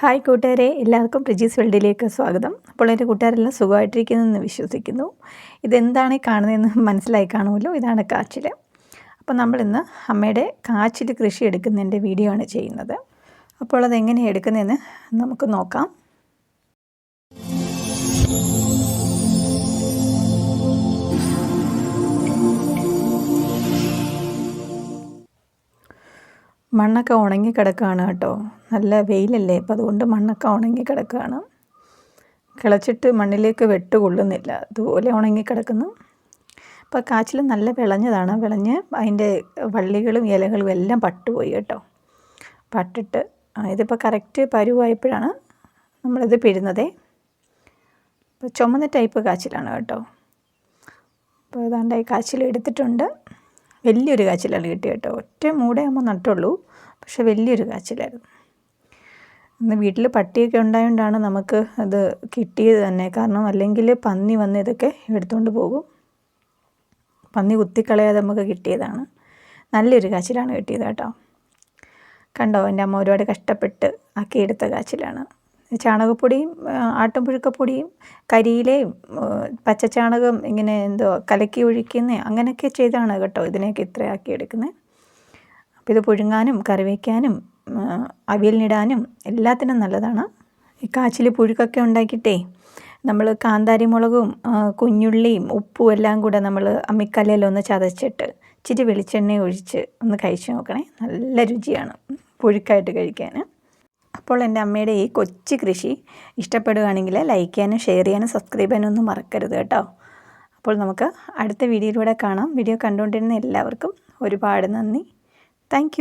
Hi കൂട്ടുകാരെ എല്ലാവർക്കും പ്രിജീസ് വേൾഡിലേക്ക് സ്വാഗതം. അപ്പോൾ എന്റെ കൂട്ടുകാരെല്ലാം സുഖമായിട്ടിരിക്കുന്നതെന്ന് വിശ്വസിക്കുന്നു. ഇതെന്താണ് കാണുന്നതെന്ന് മനസ്സിലായി കാണുമല്ലോ. ഇതാണ് കാച്ചിൽ. അപ്പോൾ നമ്മളിന്ന് അമ്മയുടെ കാച്ചിൽ കൃഷി എടുക്കുന്നതിന്റെ വീഡിയോ ആണ് ചെയ്യുന്നത്. അപ്പോൾ അതെങ്ങനെയാണ് എടുക്കുന്നതെന്ന് നമുക്ക് നോക്കാം. മണ്ണൊക്കെ ഉണങ്ങി കിടക്കുകയാണ് കേട്ടോ. നല്ല വെയിലല്ലേ? അപ്പോൾ അതുകൊണ്ട് മണ്ണൊക്കെ ഉണങ്ങി കിടക്കുകയാണ്. കിളച്ചിട്ട് മണ്ണിലേക്ക് വെട്ട് കൊള്ളുന്നില്ല അതുപോലെ ഉണങ്ങി കിടക്കുന്നു. അപ്പോൾ കാച്ചിൽ നല്ല വിളഞ്ഞതാണ്. വിളഞ്ഞ് അതിന്റെ വള്ളികളും ഇലകളും എല്ലാം പട്ടുപോയി കേട്ടോ. പട്ടിട്ട് ഇതിപ്പോൾ കറക്റ്റ് പരുവായപ്പോഴാണ് നമ്മളിത് പിഴുന്നതേ ഇപ്പോൾ ചുമന്ന ടൈപ്പ് കാച്ചിലാണ് കേട്ടോ. അപ്പോൾ ഏതാണ്ട് കാച്ചിൽ എടുത്തിട്ടുണ്ട് വലിയൊരു കാച്ചിലാണ് കിട്ടിയ കേട്ടോ. ഒറ്റ മൂടയാകുമ്പോൾ നട്ടുള്ളൂ. പക്ഷേ വലിയൊരു കാച്ചിലായിരുന്നു. ഇന്ന് വീട്ടിൽ പട്ടിയൊക്കെ ഉണ്ടായതുകൊണ്ടാണ് നമുക്ക് അത് കിട്ടിയത് തന്നെ. കാരണം അല്ലെങ്കിൽ പന്നി വന്ന് ഇതൊക്കെ എടുത്തുകൊണ്ട് പോകും. പന്നി കുത്തിക്കളയാതെ നമുക്ക് കിട്ടിയതാണ്. നല്ലൊരു കാച്ചിലാണ് കിട്ടിയത് കേട്ടോ. കണ്ടോ എന്റെ അമ്മ ഒരുപാട് കഷ്ടപ്പെട്ട് ആക്കിയെടുത്ത കാച്ചിലാണ്. ചാണകപ്പൊടിയും ആട്ടുംപുഴുക്കപ്പൊടിയും കരിയിലയും പച്ചച്ചാണകം ഇങ്ങനെ എന്തോ കലക്കി ഒഴിക്കുന്ന അങ്ങനെയൊക്കെ ചെയ്താണ് കേട്ടോ ഇതിനെയൊക്കെ ഇത്രയാക്കി എടുക്കുന്നത്. അപ്പോൾ ഇത് പുഴുങ്ങാനും കറി വയ്ക്കാനും അവിയലിനിടാനും എല്ലാത്തിനും നല്ലതാണ്. ഈ കാച്ചിൽ പുഴുക്കൊക്കെ ഉണ്ടാക്കിയിട്ടേ നമ്മൾ കാന്താരി മുളകും കുഞ്ഞുള്ളിയും ഉപ്പും എല്ലാം കൂടെ നമ്മൾ അമ്മിക്കല്ലയിലൊന്ന് ചതച്ചിട്ട് ഇച്ചിരി വെളിച്ചെണ്ണ ഒഴിച്ച് ഒന്ന് കഴിച്ചു നോക്കണേ. നല്ല രുചിയാണ് പുഴുക്കായിട്ട് കഴിക്കാൻ അപ്പോൾ എന്റെ അമ്മയുടെ ഈ കൊച്ചു കൃഷി ഇഷ്ടപ്പെടുകയാണെങ്കിൽ ലൈക്ക് ചെയ്യാനും ഷെയർ ചെയ്യാനും സബ്സ്ക്രൈബ് ചെയ്യാനും ഒന്നും മറക്കരുത് കേട്ടോ. അപ്പോൾ നമുക്ക് അടുത്ത വീഡിയോയിലൂടെ കാണാം. വീഡിയോ കണ്ടുകൊണ്ടിരുന്ന എല്ലാവർക്കും ഒരുപാട് നന്ദി. താങ്ക്